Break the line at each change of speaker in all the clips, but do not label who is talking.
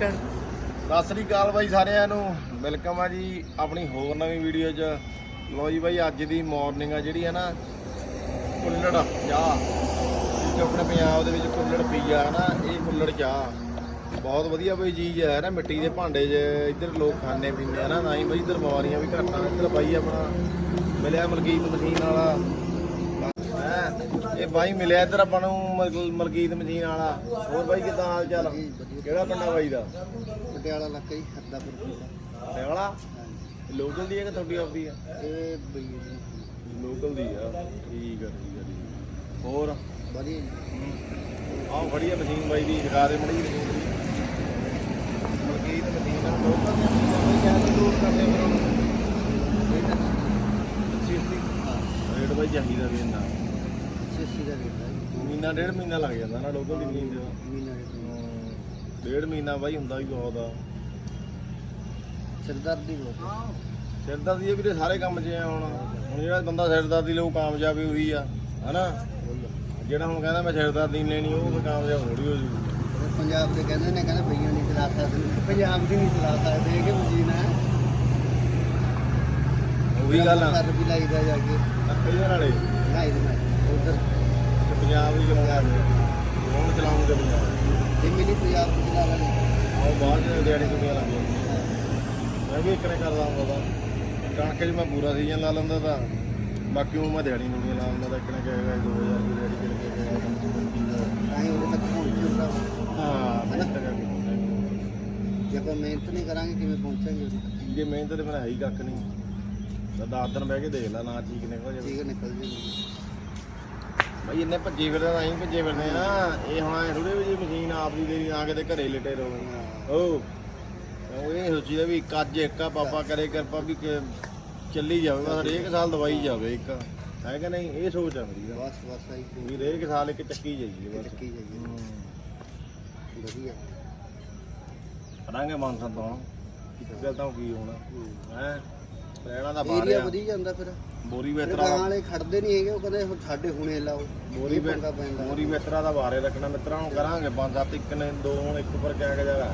ਸਤਿ ਸ੍ਰੀ ਅਕਾਲ ਬਾਈ ਸਾਰਿਆਂ ਨੂੰ। ਵੈਲਕਮ ਆ ਜੀ ਆਪਣੀ ਹੋਰ ਨਵੀਂ ਵੀਡੀਓ 'ਚ। ਲੋ ਜੀ ਬਾਈ, ਅੱਜ ਦੀ ਮਾਰਨਿੰਗ ਆ ਜਿਹੜੀ ਹੈ ਨਾ, ਕੁੱਲੜ ਚਾਹ। ਜੋ ਆਪਣੇ ਪੰਜਾਬ ਦੇ ਵਿੱਚ ਕੁੱਲੜ ਪੀਆ ਨਾ, ਇਹ ਕੁੱਲੜ ਚਾਹ। ਬਹੁਤ ਵਧੀਆ ਬਈ ਚੀਜ਼ ਹੈ ਨਾ, ਮਿੱਟੀ ਦੇ ਭਾਂਡੇ 'ਚ ਇੱਧਰ ਲੋਕ ਖਾਣੇ ਪੀਂਦੇ ਆ ਨਾ ਨਾ ਹੀ ਬਈ ਇੱਧਰ ਬਿਮਾਰੀਆਂ ਵੀ ਘੱਟ ਆ। ਇੱਧਰ ਬਾਈ ਆਪਣਾ ਮਿਲਿਆ ਮਲਕੀਤ ਮਸ਼ੀਨ ਵਾਲਾ। ਇਹ ਬਾਈ ਮਿਲਿਆ ਇੱਧਰ ਆਪਾਂ ਨੂੰ ਮਲ- ਮਲਕੀਤ ਮਸ਼ੀਨ ਵਾਲਾ। ਹੋਰ ਬਾਈ ਕਿਦਾਂ ਹਾਲ ਚਾਲ? ਕਿਹੜਾ ਪਿੰਡਾ ਬਾਈ ਦਾ?
ਪਟਿਆਲਾ ਇਲਾਕਾ ਹੀ ਹੱਦਾਪੁਰ
ਤੇ ਵਾਲਾ ਲੋਕਲ ਦੀ ਹੈ ਕਿ ਤੁਹਾਡੀ ਆਪਦੀ ਆ
ਇਹ ਬਈ
ਲੋਕਲ ਦੀ ਆ। ਠੀਕ ਆ ਠੀਕ ਆ ਠੀਕ ਆ। ਹੋਰ?
ਵਧੀਆ
ਆਹ ਖੜੀ ਆ ਮਸ਼ੀਨ ਬਾਈ ਦੀ ਦਿਖਾ ਦੇ ਮੜੀ ਮਲਕੀਤ ਮਸ਼ੀਨ ਆ। ਲੋਕਲ ਦੀ ਮਸ਼ੀਨ ਆ। ਬਾਈ ਕਿਆ ਦੂਰ ਕਰਦੇ ਫਿਰ ਹੁਣ ਅੱਛੀ ਅੱਛੀ। ਰੇਟ ਬਾਈ ਚਾਹੀਦਾ ਵੀ ਇੰਨਾ।
ਸੀਸੀ ਦਾ ਹੈ।
ਮਹੀਨਾ ਡੇਢ ਮਹੀਨਾ ਲੱਗ ਜਾਂਦਾ ਨਾ ਲੋਕਲ ਦੀ ਮਸ਼ੀਨ ਦੇ।
ਮੀਨਾ ਰੇਟ
ਹਮ, ਡੇਢ ਮਹੀਨਾ ਬਾਈ ਹੁੰਦਾ ਵੀ ਬਹੁਤ ਆ।
ਸਰਦਾਰਦੀ ਬਹੁਤ
ਸਿਰਦਰਦੀ ਇਹ ਵੀਰੇ ਸਾਰੇ ਕੰਮ 'ਚ ਆ ਹੁਣ। ਹੁਣ ਜਿਹੜਾ ਬੰਦਾ ਸਿਰਦਰਦੀ ਲਊ ਕਾਮਯਾਬ ਹੀ ਉਹੀ ਆ ਹਨਾ? ਜਿਹੜਾ ਹੁਣ ਕਹਿੰਦਾ ਮੈਂ ਸਿਰਦਰਦੀ ਲੈਣੀ ਉਹ ਵੀ ਕਾਮਯਾਬ ਥੋੜੀ ਹੋ ਜੂ
ਹੈ ਪੰਜਾਬ ਦੇ ਕਹਿੰਦੇ ਨੇ ਕਹਿੰਦੇ ਬਈਆਂ ਨਹੀਂ ਚਲਾ ਸਕਦੇ। ਪੰਜਾਬ ਦੀ ਨਹੀਂ ਚਲਾ ਸਕਦੇ ਇਹ ਕਿ ਮਸ਼ੀਨ ਹੈ?
ਉਹੀ ਗੱਲ ਆ।
ਸਰ ਵੀ ਲਾਈਦਾ ਜਾ ਕੇ।
ਕਈਆਂ ਨਾਲੇ
ਲਾਈ ਦੇ। ਉਧਰ
ਪੰਜਾਬ ਵੀ ਚਲਾਉਂਦਾ ਹੁਣ ਪੰਜਾਬ
ਇਹ ਮਿਲੀ ਪੰਜਾਬ ਦੀ ਚਲਾ ਲੈਣੀ
ਆਹ ਬਾਹਰ ਦੇ ਦਿਹਾੜੀ ਦੁਨੀਆ ਲੱਗ ਜਾਂਦੀ ਮੈਂ ਵੀ ਇਕਨੇ ਕਰਦਾ ਹੁੰਦਾ ਤਾਂ। ਕਣਕ 'ਚ ਮੈਂ ਪੂਰਾ ਸੀਜ਼ਨ ਲਾ ਲੈਂਦਾ ਤਾਂ। ਬਾਕੀ ਉਹ ਮੈਂ ਦਿਹਾੜੀ ਦੁਨੀਆ ਲਾ ਲੈਂਦਾ ਤਾਂ ਇਕਨੇ ਕਹੇਗਾ 2000 ਦੀ ਦਿਹਾੜੀ ਕਹੇਗਾ
ਤਾਂ ਹੀ ਉਹਦੇ ਤੱਕ ਪਹੁੰਚੀ ਹੁੰਦਾ।
ਹਾਂ ਮਿਹਨਤ ਕਰਕੇ।
ਜੇ ਆਪਾਂ ਮਿਹਨਤ ਨਹੀਂ ਕਰਾਂਗੇ ਕਿਵੇਂ ਪਹੁੰਚਾਂਗੇ
ਜੇ ਮਿਹਨਤ ਤੇ ਮੇਰਾ ਹੈ ਕੱਖ ਨਹੀਂ। ਤਾਂ 10 ਦਿਨ ਬਹਿ ਕੇ ਦੇਖ ਲੈ ਨਾ ਠੀਕ ਨਿਕਲ ਜਾਵੇ।
ਠੀਕ ਨਿਕਲ ਜਾਊਗੀ
ਭਾਈ ਇੰਨੇ ਭੱਜੇ ਫਿਰਦੇ ਤਾਂ ਅਸੀਂ ਭੱਜੇ ਫਿਰਦੇ ਆ। ਇਹ ਹੁਣ ਐ ਥੋੜੇ ਵੀ ਜੇ ਮਸ਼ੀਨ ਆਪ ਦੀ ਦੇਰੀ ਆ ਕੇ ਤੇ ਘਰੇ ਲਟੇ ਰਹੋ ਓ। ਉਹ ਇਹ ਸੋਚੀਦਾ ਵੀ ਇੱਕ ਅੱਜ ਇੱਕ ਆ ਬਾਬਾ ਕਰੇ ਕਿਰਪਾ ਵੀ ਕਿ ਚੱਲੀ ਜਾਵੇ ਬਸ ਹਰੇਕ ਸਾਲ ਦਵਾਈ ਜਾਵੇ ਇੱਕ। ਹੈ ਕਿ ਨਹੀਂ? ਇਹ ਸੋਚ ਆ ਮੇਰੀ ਤਾਂ।
ਬਸ ਬਸ ਆਈ
ਵੀ ਹਰੇਕ ਸਾਲ ਇੱਕ ਚੱਕੀ ਜਾਈਏ ਬਸ।
ਚੱਕੀ ਜਾਈਏ। ਵਧੀਆ।
ਕਰਾਂਗੇ ਮਾਨਸਾ ਤੋਂ। ਗੱਲ ਤਾਂ ਕੀ ਹੋਣਾ। ਹੈ। ਰਹਿਣਾ ਦਾ
ਏਰੀਆ
ਬਾਹਰ ਆ।
ਵਧੀ ਜਾਂਦਾ ਫਿਰ।
ਬੋਰੀ ਵੇਤਰਾ
ਗਾਂ ਵਾਲੇ ਖੜਦੇ ਨਹੀਂ ਹੈਗੇ ਉਹ ਕਹਿੰਦੇ ਹੁਣ ਸਾਡੇ ਹੁਣੇ ਲਾਓ ਇਹ ਪੰਗਾ ਪੈਂਦਾ
ਮੋਰੀ ਵੇਤਰਾ ਦਾ ਬਾਰੇ ਰੱਖਣਾ ਮਿੱਤਰਾਂ ਨੂੰ ਕਰਾਂਗੇ ਪੰਜ ਸੱਤ ਇੱਕ ਨੇ ਦੋ ਹੁਣ ਇੱਕ ਉੱਪਰ ਕਿਆ ਕਿ ਜਗ੍ਹਾ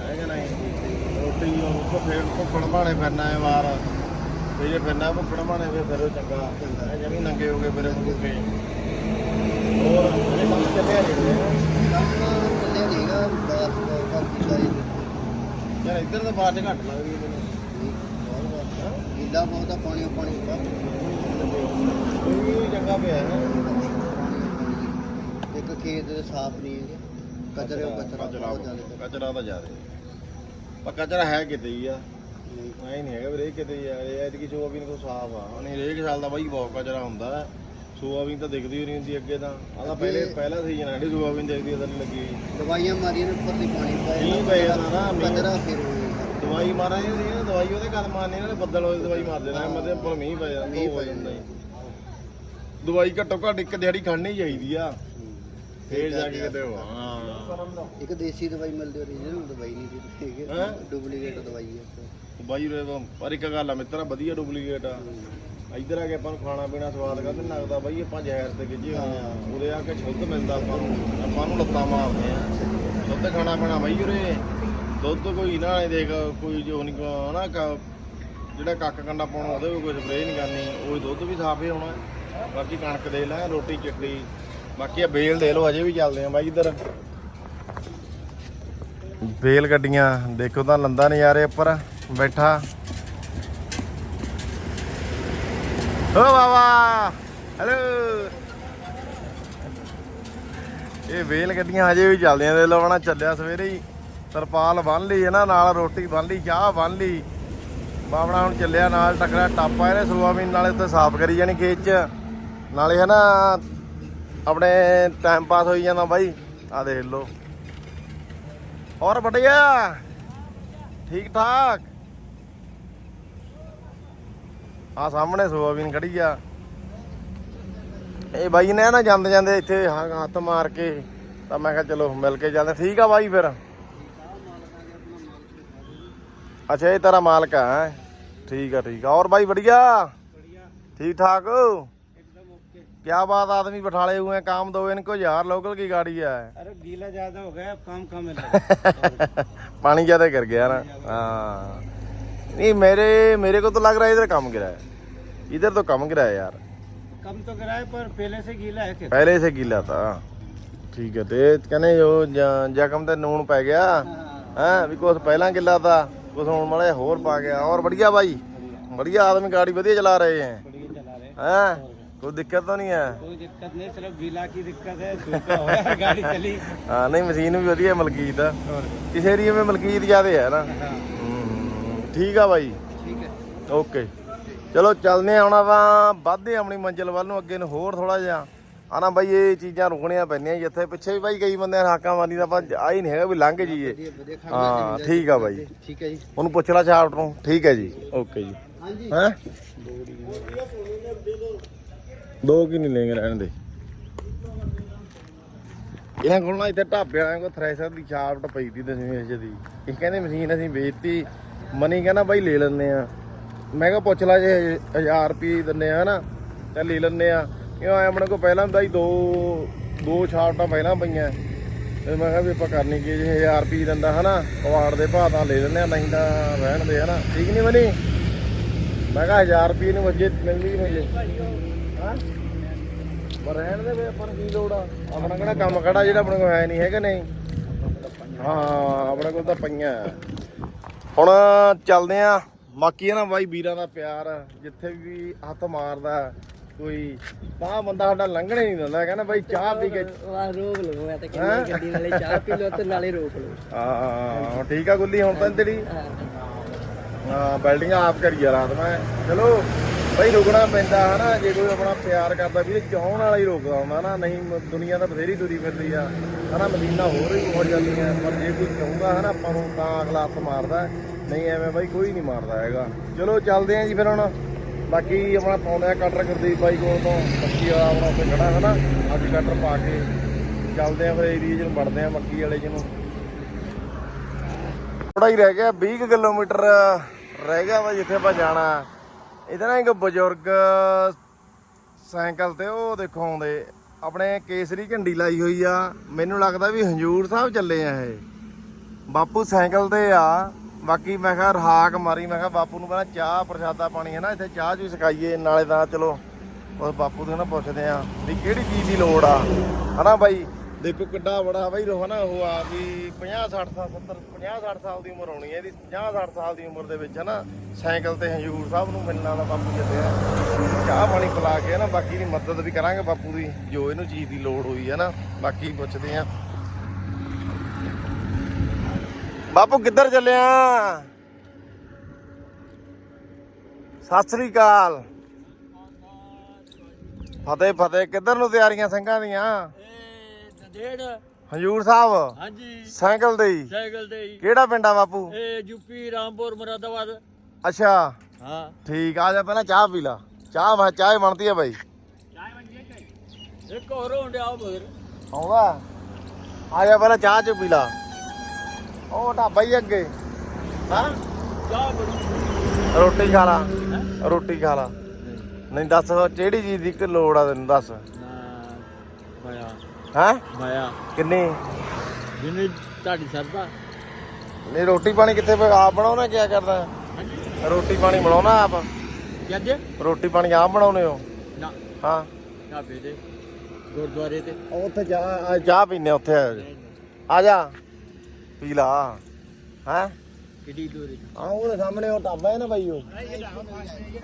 ਹੈ ਕਿ ਨਹੀਂ? ਰੋਟੀ ਉਹ ਫੇਰ ਭੁੱਖਣ ਬਾਣੇ ਫਿਰਨਾ ਹੈ ਵਾਰ। ਤੇ ਜੇ ਫਿਰਨਾ ਭੁੱਖਣ ਬਾਣੇ ਫੇਰ ਫਿਰ ਉਹ ਚੰਗਾ। ਹੈ ਜਮੀ ਨੰਗੇ ਹੋ ਗਏ ਫਿਰ ਭੁੱਖੇ ਹੋਰ ਇਹ ਕੰਮ ਚੱਲਿਆ ਨਹੀਂ
ਕੰਮ ਚੱਲਿਆ ਨਹੀਂਗਾ ਬਸ ਕੰਮ ਕੀਤਾ ਜੀ
ਯਾਰ ਇੱਧਰ ਤਾਂ ਬਾਅਦ ਚ ਘੱਟ ਲੱਗਦੀ ਹੈ ਮੈਨੂੰ।
ਬਹੁਤ ਬਹੁਤ ਆ ਪਾਣੀ ਪਾਣੀ
ਇਹ ਵੀ ਚੰਗਾ ਪਿਆ ਹੈ
ਇੱਕ ਖੇਤ ਦੇ ਸਾਫ਼ ਨਹੀਂ ਹੈਗੇ। ਕਚਰੇ ਉਹ ਕਚਰਾ ਬਹੁਤ ਜ਼ਿਆਦਾ।
ਕਚਰਾ ਤਾਂ ਜ਼ਿਆਦਾ ਪਰ ਕਚਰਾ ਹੈ ਕਿਤੇ ਹੀ ਆ।
ਨਹੀਂ
ਨਹੀਂ ਹੈਗਾ ਵੀਰੇ ਕਿਤੇ ਯਾਰ ਇਹ ਐਤਕੀ ਸੋਆਬੀਨ ਕੋ ਸਾਫ਼ ਆ। ਨਹੀਂ ਹਰੇਕ ਸਾਲ ਦਾ ਬਾਈ ਬਹੁਤ ਕਚਰਾ ਹੁੰਦਾ ਹੈ। ਸੋਆਬੀਨ ਤਾਂ ਦਿਖਦੀ ਨਹੀਂ ਹੁੰਦੀ ਅੱਗੇ ਤਾਂ। ਆ ਤਾਂ ਪਹਿਲੇ ਪਹਿਲਾ ਸੀਜ਼ਨ ਹੈ ਜਿਹੜੀ ਸੋਆਬੀਨ ਦਿਖਦੀ ਉਦੋਂ ਨਹੀਂ ਲੱਗੀ।
ਦਵਾਈਆਂ ਮਾਰੀਆਂ ਨੇ ਉੱਪਰ ਦੀ ਪਾਣੀ ਪਾਇਆ।
ਮੀਂਹ ਪੈ ਜਾਂਦਾ ਨਾ, ਮੀਂਹ।
ਕਚਰਾ ਫਿਰ
ਦਵਾਈ ਮਾਰਾਂ ਇਹ ਸੀ ਨਾ ਦਵਾਈ ਉਹਦੇ ਗੱਲ ਮਾਰਨੀ ਇਹਨਾਂ ਨੇ ਬੱਦਲ ਹੋਏ ਦਵਾਈ ਮਾਰ ਦੇਣਾ ਮਤੇ ਉੱਪਰ ਮੀਂਹ ਪੈ ਜਾਂਦਾ
ਮੀਂਹ
ਹੋ
ਪੈ
ਜਾਂਦਾ ਜੀ। ਦਵਾਈ ਘੱਟੋ ਘੱਟ ਇੱਕ ਦਿਹਾੜੀ ਖਾਣੀ ਚਾਹੀਦੀ ਆ। ਫੇਰ ਜਾ ਕੇ ਕਿਤੇ ਹਾਂ
ਇੱਕ ਦੇਸੀ ਦਵਾਈ ਮਿਲਦੀ ਓਰੀਜਨਲ ਦਵਾਈ ਨਹੀਂ? ਹੈਗੇ ਡੁਪਲੀਕੇਟ ਦਵਾਈ ਹੈ।
ਬਾਈ ਰੇ ਪਰ ਇੱਕ ਗੱਲ ਆ ਮਿੱਤਰਾ ਵਧੀਆ ਡੁਪਲੀਕੇਟ ਆ। ਇੱਧਰ ਆ ਕੇ ਆਪਾਂ ਨੂੰ ਖਾਣਾ ਪੀਣਾ ਸਵਾਦ ਕਰਦੇ ਲੱਗਦਾ ਬਾਈ ਆਪਾਂ ਜ਼ਹਿਰ ਤੇ ਗਿੱਜੇ ਹੋਏ ਆ। ਉਰੇ ਆ ਕੇ ਸ਼ੁੱਧ ਮਿਲਦਾ ਆਪਾਂ ਨੂੰ ਆਪਾਂ ਨੂੰ ਲੱਤਾਂ ਮਾਰਦੇ ਆ। ਸ਼ੁੱਧ ਖਾਣਾ ਪੀਣਾ ਬਾਈ ਉਰੇ। ਦੁੱਧ ਕੋਈ ਨਾ ਇਹ ਦੇਖ, ਕੋਈ ਜੋ ਨਹੀਂ ਕੋ- ਨਾ ਕ- ਜਿਹੜਾ ਕੱਕ ਕੰਡਾ ਪਾਉਣਾ ਉਹਦੇ ਵੀ ਕੋਈ ਸਪਰੇਅ ਨਹੀਂ ਕਰਨੀ, ਉਹ ਦੁੱਧ ਵੀ ਸਾਫ਼ ਹੀ ਹੋਣਾ। ਬਾਕੀ ਕਣਕ ਦੇ ਲੈ, ਰੋਟੀ ਚਟਣੀ ਬਾਕੀ ਆ ਬੇਲ ਦੇ ਲਓ ਅਜੇ ਵੀ ਚੱਲਦੇ ਆ ਬਾਈ ਇੱਧਰ। ਬੇਲ ਗੱਡੀਆਂ, ਦੇਖੋ ਤਾਂ ਲੰਦਾ ਨਜ਼ਾਰੇ ਉੱਪਰ, ਬੈਠਾ। ਓ ਬਾਬਾ ਹੈਲੋ ਇਹ ਵੇਲ ਗੱਡੀਆਂ ਹਜੇ ਵੀ ਚੱਲਦੀਆਂ, ਦੇ ਲਵਣਾ ਚੱਲਿਆ ਸਵੇਰੇ ਹੀ। ਤਰਪਾਲ ਬੰਨ ਲਈ ਹੈ ਨਾ ਨਾਲ ਰੋਟੀ ਬੰਨ ਲਈ, ਚਾਹ ਬੰਨ ਲਈ। ਬਾਬਣਾ ਹੁਣ ਚੱਲਿਆ ਨਾਲ ਟਕਰਾ ਟਾਪਾ ਇਹਨੇ ਸੋਆਬੀਨ ਨਾਲੇ ਉੱਤੇ ਸਾਫ਼ ਕਰੀ ਜਾਣੀ ਖੇਤ 'ਚ। ਨਾਲੇ ਹਨਾ ਆਪਣੇ ਟਾਈਮ ਪਾਸ ਹੋਈ ਜਾਂਦਾ ਬਾਈ। ਆ ਦੇਖ ਲਓ। ਔਰ ਬੜਿਆ ਠੀਕ ਠਾਕ? ਆ ਸਾਹਮਣੇ ਸੋਆਬੀਨ ਖੜੀ ਆ। ਇਹ ਬਾਈ ਨੇ ਨਾ ਜਾਂਦੇ ਜਾਂਦੇ ਇੱਥੇ ਹੱਥ ਮਾਰ ਕੇ, ਤਾਂ ਮੈਂ ਕਿਹਾ ਚਲੋ ਮਿਲ ਕੇ ਜਾਂਦੇ ਠੀਕ ਆ ਬਾਈ ਫਿਰ। ਅੱਛਾ ਇਹ ਤੇਰਾ ਮਾਲਕ ਆ ਹੈਂ? ਠੀਕ ਆ ਠੀਕ ਆ ਔਰ ਬਾਈ ਬੜੀਆ ਠੀਕ ਠਾਕ क्या बात आदमी बैठाले हुए हैं काम दो इनको यार लोकल की गाड़ी है
अरे गीला ज्यादा हो गया अब काम कम है
पानी ज्यादा कर गया ना हाँ नहीं मेरे मेरे को तो लग रहा है इधर कम गिरा है इधर तो कम गिरा है यार
कम तो गिरा है पर पहले से गीला है खेत
ਪਹਿਲੇ ਸੇ ਗੀਲਾ ਤਾ ਠੀਕ ਹੈ ਤੇ ਕਹਿੰਦੇ ਉਹ ਜ- ਜ਼ਖਮ ਤੇ ਨੂਣ ਪੈ ਗਿਆ ਹੈ ਵੀ ਕੁਛ ਪਹਿਲਾਂ ਵਸਾਉਣ ਵਾਲੇ ਹੋਰ ਪਾ ਗਿਆ। ਔਰ ਵਧੀਆ ਬਾਈ। ਵਧੀਆ ਆਦਮੀ
ਗਾੜੀ ਵਧੀਆ ਚਲਾ ਰਹੇ
ਹੈ। ਹੈ? ਕੋਈ ਦਿੱਕਤ ਤਾਂ ਨਹੀਂ
ਹੈ? ਕੋਈ ਦਿੱਕਤ ਨਹੀਂ ਸਿਰਫ ਵੀਲਾ ਕੀ ਦਿੱਕਤ ਹੈ ਸੁੱਕਾ ਹੋਇਆ ਗਾੜੀ ਚਲੀ।
ਹਾਂ ਨਹੀਂ ਮਸ਼ੀਨ ਵੀ ਵਧੀਆ ਮਲਕੀਤ ਆ। ਇਸ ਏਰੀਆ ਵਿੱਚ ਮਲਕੀਤ ਜ਼ਿਆਦਾ ਹੈ ਨਾ। ਠੀਕ ਆ ਬਾਈ।
ਠੀਕ ਹੈ।
ਓਕੇ। ਚਲੋ ਚੱਲਨੇ ਆਉਣਾ ਵਾ ਵਾਧੇ ਆਪਣੀ ਮੰਜ਼ਿਲ ਵੱਲ ਨੂੰ ਅੱਗੇ ਨੂੰ ਹੋਰ ਥੋੜਾ ਜਿਹਾ। ਆ ਨਾ ਬਾਈ ਇਹ ਚੀਜ਼ਾਂ ਰੁਕਣੀਆਂ ਪੈਂਦੀਆਂ ਜੀ ਇੱਥੇ। ਪਿੱਛੇ ਵੀ ਬਾਈ ਕਈ ਬੰਦਿਆਂ ਨੇ ਹਾਕਾਂ ਮਾਰੀ ਦਾ ਆਪਾਂ ਆਈ ਨਹੀਂ ਹੈਗਾ ਵੀ ਲੰਘ ਜੀਏ ਹਾਂ ਠੀਕ ਆ ਬਾਈ।
ਠੀਕ ਹੈ ਜੀ।
ਉਹਨੂੰ ਪੁੱਛ ਲਾ ਚਾਰਟ ਨੂੰ ਠੀਕ ਹੈ ਜੀ। ਓਕੇ ਜੀ। ਹੈ? ਦੋ ਕੀ ਨਹੀਂ ਲੈਂਗੇ ਰਹਿਣ ਦੇ। ਇਹਨਾਂ ਕੋਲ ਨਾ ਇੱਥੇ ਢਾਬੇ ਵਾਲਿਆਂ ਕੋਲ ਥ੍ਰੈਸ਼ਰ ਦੀ ਸ਼ਾਫਟ ਪਈ ਦੀ ਦਸਵੀਂ ਅਜੇ ਦੀ। ਇਹ ਕਹਿੰਦੇ ਮਸ਼ੀਨ ਅਸੀਂ ਵੇਚਤੀ ਮਨੀ ਕਹਿੰਦਾ ਬਾਈ ਲੈ ਲੈਂਦੇ ਆ ਮੈਂ ਕਿਹਾ ਪੁੱਛ ਲਾ ਜੇ 1000 ਰੁਪਏ ਦਿੰਨੇ ਆ ਨਾ ਤਾਂ ਲੈ ਲੈਂਦੇ ਆ ਕਿਉਂ ਆਪਣੇ ਕੋਲ ਪਹਿਲਾਂ ਹੁੰਦਾ ਸੀ, ਦੋ ਦੋ ਛਾਪਟਾਂ ਪਹਿਲਾਂ ਪਈਆਂ। ਤੇ ਮੈਂ ਕਿਹਾ ਵੀ ਆਪਾਂ ਕਰਨੀ ਕੀ ਜੇ 1000 ਰੁਪਏ ਦਿੰਦਾ ਹਨਾ ਕਵਾੜ ਦੇ ਭਾਅ ਤਾਂ ਲੈ ਲੈਂਦੇ ਆ, ਨਹੀਂ ਤਾਂ ਰਹਿਣ ਦੇ ਹਨਾ। ਠੀਕ ਨਹੀਂ ਮਨੀ ਮੈਂ ਕਿਹਾ 1000 ਰੁਪਏ ਨੂੰ ਵਜੇ, ਮਿਲਦੀ ਨਹੀਂ ਹਾਂ? ਪਰ ਰਹਿਣ ਦੇ ਵੇ ਆਪਾਂ ਨੂੰ ਕੀ ਲੋੜ ਆ? ਆਪਣਾ ਕਿਹੜਾ ਕੰਮ ਖੜਾ ਜਿਹੜਾ ਆਪਣੇ ਕੋਲ ਹੈ ਨਹੀਂ ਹੈਗਾ ਨਹੀਂ? ਹਾਂ, ਆਪਣੇ ਕੋਲ ਤਾਂ ਪਈਆਂ। ਹੁਣ ਚੱਲਦੇ ਆ। ਬਾਕੀ ਨਾ ਬਾਈ ਵੀਰਾਂ ਦਾ ਪਿਆਰ, ਜਿੱਥੇ ਵੀ ਹੱਥ ਮਾਰਦਾ ਕੋਈ ਤਾਂ ਬੰਦਾ ਸਾਡਾ ਲੰਘਣੇ ਨਹੀਂ ਦਿੰਦਾ ਕਹਿੰਦਾ ਬਾਈ ਚਾਹ ਪੀ ਕੇ
ਵਾਹ ਰੋਕ ਲਓ ਮੈਂ ਤਾਂ ਕਹਿੰਦਾ ਗੱਡੀ ਨਾਲੇ ਚਾਹ ਪੀ ਲਓ ਤੇ ਨਾਲੇ ਰੋਕ ਲਓ।
ਹਾਂ ਠੀਕ ਆ ਗੁੱਲੀ ਹੁਣ ਤਾਂ ਤੇਰੀ। ਹਾਂ। ਬਿਲਡਿੰਗ ਆਪ ਕਰੀ ਆ ਰਾਤ ਮੈਂ। ਚਲੋ ਬਈ ਰੁਕਣਾ ਪੈਂਦਾ ਹਨਾ ਜੇ ਕੋਈ ਆਪਣਾ ਪਿਆਰ ਕਰਦਾ ਵੀ ਚਾਹਣ ਵਾਲਾ ਹੀ ਰੁਕਦਾ ਹੁੰਦਾ ਨਾ ਨਹੀਂ ਦੁਨੀਆ ਤਾਂ ਬਥੇਰੀ ਤੁਰੀ ਫਿਰਦੀ ਆ। ਹਨਾ ਮਦੀਨਾ ਹੋਰ ਵੀ ਹੋ ਜਾਂਦੀਆਂ ਪਰ ਜੇ ਕੋਈ ਚਾਹੁੰਦਾ ਹਨਾ ਆਪਾਂ ਨੂੰ ਤਾਂ ਅਗਲਾ ਹੱਥ ਮਾਰਦਾ। ਨਹੀਂ ਐਵੇਂ ਬਾਈ ਕੋਈ ਨਹੀਂ ਮਾਰਦਾ ਹੈਗਾ। ਚਲੋ ਚੱਲਦੇ ਆਂ ਜੀ ਫਿਰ ਹੁਣ। ਬਾਕੀ ਆਪਣਾ ਪਾਉਂਦੇ ਆ ਕਟਰ ਗੁਰਦੀਪ ਬਾਈ ਕੋਲ ਤੋਂ, ਮੱਕੀ ਵਾਲਾ ਆਪਣਾ ਉੱਥੇ ਖੜਾ ਹਨਾ ਅੱਜ ਕਟਰ ਪਾ ਕੇ ਚੱਲਦੇ ਆਂ ਫਿਰ ਏਰੀਏ ਚ ਵੜਦੇ ਆਂ ਮੱਕੀ ਵਾਲੇ ਚ ਨੂੰ ਥੋੜਾ ਹੀ ਰਹਿ ਗਿਆ 20 ਕੁ ਕਿਲੋਮੀਟਰ ਰਹਿ ਗਿਆ ਵਾ ਜਿੱਥੇ ਆਪਾਂ ਜਾਣਾ। ਇਹਦੇ ਨਾਲ ਇੱਕ ਬਜ਼ੁਰਗ ਸਾਈਕਲ ਤੇ ਉਹ ਦੇਖੋ ਆਉਂਦੇ, ਆਪਣੇ ਕੇਸਰੀ ਝੰਡੀ ਲਾਈ ਹੋਈ ਆ। ਮੈਨੂੰ ਲੱਗਦਾ ਵੀ ਹੰਜੂਰ ਸਾਹਿਬ ਚੱਲੇ ਆ ਇਹ। ਬਾਪੂ ਸਾਈਕਲ ਤੇ ਆ। ਬਾਕੀ ਮੈਂ ਕਿਹਾ ਰਹਾਕ ਮਾਰੀ, ਮੈਂ ਕਿਹਾ ਬਾਪੂ ਨੂੰ ਕਹਿੰਦਾ ਚਾਹ, ਪ੍ਰਸ਼ਾਦਾ ਪਾਣੀ ਹੈ ਨਾ, ਇੱਥੇ ਚਾਹ ਚੂਹ ਸਿਖਾਈਏ, ਨਾਲੇ ਤਾਂ ਚਲੋ, ਉਹ ਬਾਪੂ ਤੋਂ ਨਾ ਪੁੱਛਦੇ ਆ ਵੀ ਕਿਹੜੀ ਚੀਜ਼ ਦੀ ਲੋੜ ਆ। ਹਨਾ ਬਾਈ? ਦੇਖੋ ਕਿੱਡਾ ਬੜਾ ਬਾਈ ਰੋ ਹਨਾ ਉਹ ਆ ਵੀ 50 60 ਸਾਲ 70 50 60 ਸਾਲ ਦੀ ਉਮਰ ਹੋਣੀ ਹੈ, ਇਹਦੀ 50 60 ਸਾਲ ਦੀ ਉਮਰ ਦੇ ਵਿੱਚ ਹਨਾ ਸਾਈਕਲ ਤੇ ਹਜੂਰ ਸਾਹਿਬ ਨੂੰ ਮਿਲਣਾ ਦਾ ਬਾਪੂ ਚੱਲਿਆ ਚਾਹ ਪਾਣੀ ਪਿਲਾ ਕੇ ਨਾ ਬਾਕੀ ਦੀ ਮਦਦ ਵੀ ਕਰਾਂਗੇ ਬਾਪੂ ਦੀ, ਜੋ ਇਹਨੂੰ ਚੀਜ਼ ਦੀ ਲੋੜ ਹੋਈ ਹੈ ਨਾ, ਬਾਕੀ ਪੁੱਛਦੇ ਆ ਬਾਪੂ ਕਿੱਧਰ ਚੱਲਿਆ ਸਤਿ ਸ੍ਰੀ ਅਕਾਲ। ਫਤਿਹ ਫਤਿਹ। ਕਿੱਧਰ ਨੂੰ ਤਿਆਰੀਆਂ ਸਿੰਘਾਂ ਦੀਆਂ?
ਡੇਢ।
ਹਜੂਰ ਸਾਹਿਬ
ਹਾਂਜੀ।
ਸਾਈਕਲ ਤੇ ਹੀ।
ਸਾਈਕਲ ਤੇ ਹੀ।
ਕਿਹੜਾ ਪਿੰਡ ਆ ਬਾਪੂ?
ਇਹ ਯੂਪੀ ਰਾਮਪੁਰ ਮੁਰਾਦਾਬਾਦ।
ਅੱਛਾ।
ਹਾਂ।
ਠੀਕ ਆ ਜਾ ਪਹਿਲਾਂ ਚਾਹ ਪੀ ਲਾ। ਚਾਹ ਵਾ ਚਾਹ ਬਣਦੀ ਆ ਬਾਈ।
ਇੱਕ। ਹੋਰ ਉਹ ਮਗਰ
ਆਉਂਦਾ। ਆ ਜਾ ਪਹਿਲਾਂ ਚਾਹ ਚ ਪੀ ਲਾ। ਉਹ ਢਾਬਾ ਹੀ ਅੱਗੇ। ਹਾਂ? ਰੋਟੀ ਖਾ ਲਾ। ਰੋਟੀ ਖਾ ਲਾ। ਨਹੀਂ ਦੱਸ ਕਿਹੜੀ ਚੀਜ਼ ਦੀ ਲੋੜ ਆ ਤੈਨੂੰ ਦੱਸ।
ਨਾ ਭਾਇਆ
ਹੈ?
ਭਾਇਆ
ਕਿੰਨੀ?
ਜਿੰਨੇ ਤੁਹਾਡੀ ਸਰਦਾ
ਨਹੀਂ ਰੋਟੀ ਪਾਣੀ ਕਿੱਥੇ ਆਪ ਬਣਾਉਣਾ ਕਿਆ ਕਰਦਾ? ਰੋਟੀ ਪਾਣੀ ਬਣਾਉਣਾ ਆਪ?
ਜੱਜ
ਰੋਟੀ ਪਾਣੀ ਆਪ ਬਣਾਉਨੇ ਹੋ?
ਨਾ
ਹਾਂ।
ਨਾ ਬੇਦੇ ਗੁਰਦੁਆਰੇ ਤੇ।
ਉੱਥੇ ਆ ਚਾਹ ਪੀਨੇ ਉੱਥੇ। ਆ ਜਾ। ਪੀ ਲਾ ਹੈ?
ਕਿੱਡੀ ਦੂਰ
ਆ ਉਹਦੇ ਸਾਹਮਣੇ ਉਹ ਢਾਬਾ ਹੈ ਨਾ ਬਾਈ ਉਹ।